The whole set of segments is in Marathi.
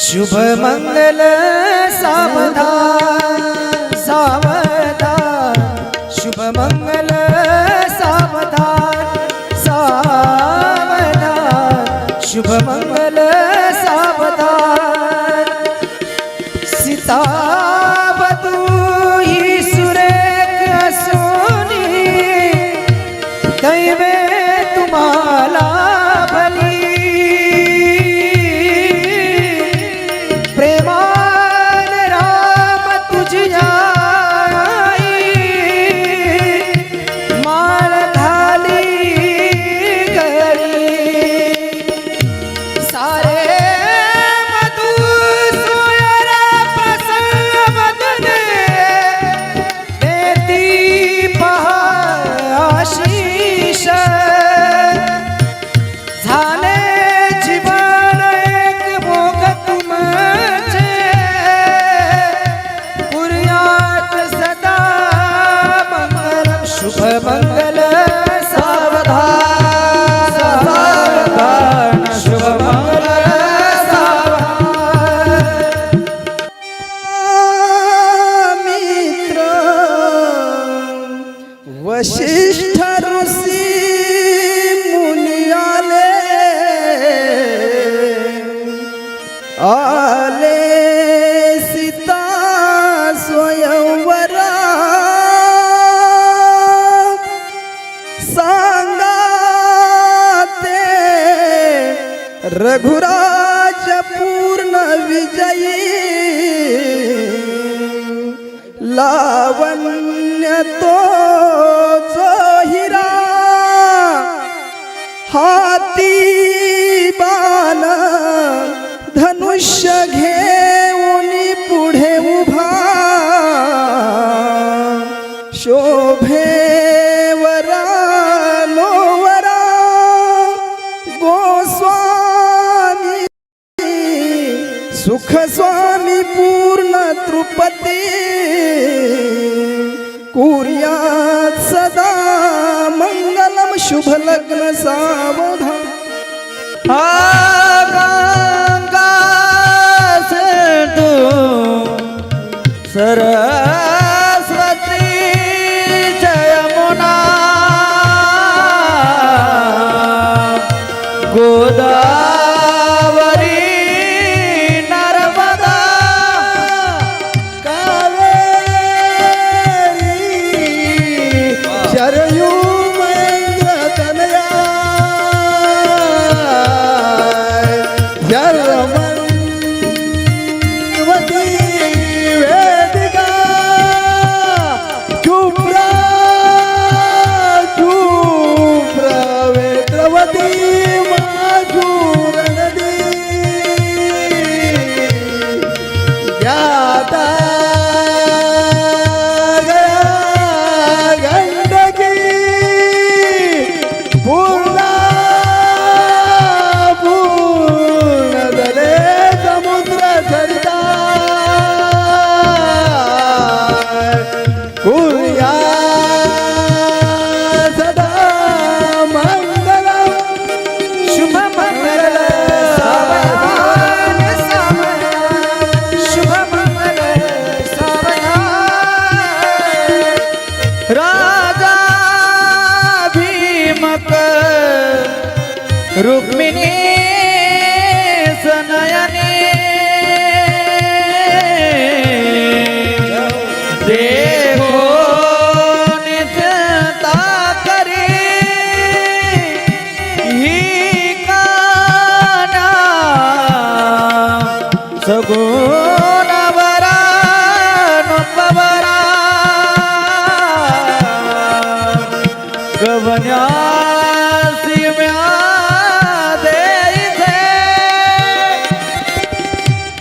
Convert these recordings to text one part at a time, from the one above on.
शुभ मंगल सावधा सावधा। शुभ मंगल सावधा सावधा। शुभ मंगल वशिष्ठ ऋषी मुनी आले आले सीता स्वयंवरा सांगा ते रघुराज पूर्ण विजयी लावण्य तो हाती बाण धनुष्य घेऊन पुढे उभा. शोभेवरा लोवरा गोस्वामी सुख स्वामी पूर्ण तृपती. कुर्या शुभलग्न लग्न सावधान। गंगा से तू जयमुना। સગુણ વરાનો પવરા ગવન્યા સિમ્યા દે છે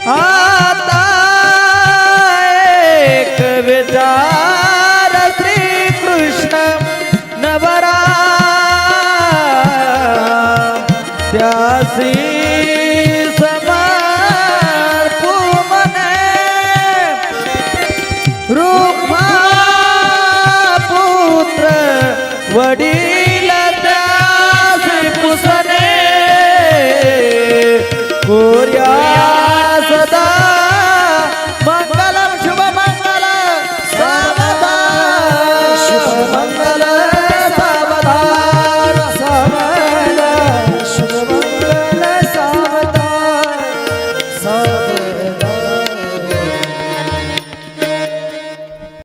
આતા એક વિચાર શ્રી કૃષ્ણ નવરા ત્યાસી